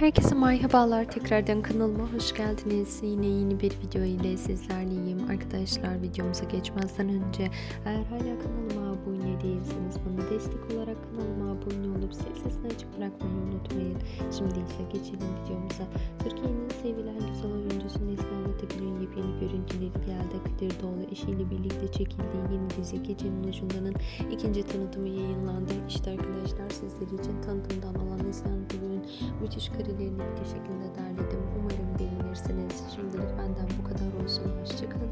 Herkese merhabalar. Tekrardan kanalıma hoş geldiniz. Yine yeni bir video ile sizlerleyim. Arkadaşlar videomuza geçmezden önce eğer hala kanalıma abone değilseniz bana destek olarak kanalıma abone olup zil sesini açık bırakmayı unutmayın. Şimdi ise geçelim videomuza. Türkiye'nin sevilen güzel oyuncusu Neslihan Atagül'ün yepyeni görüntüleri geldi. Kadir Doğulu eşiyle birlikte çekildiği yeni dizi Gecenin Ucunda'nın ikinci tanıtımı yayınlandı. İşte arkadaşlar sizler için tanıtımdan olan Müthiş karelerini bir şekilde derledim. Umarım beğenirsiniz. Şimdilik benden bu kadar olsun. Hoşçakalın.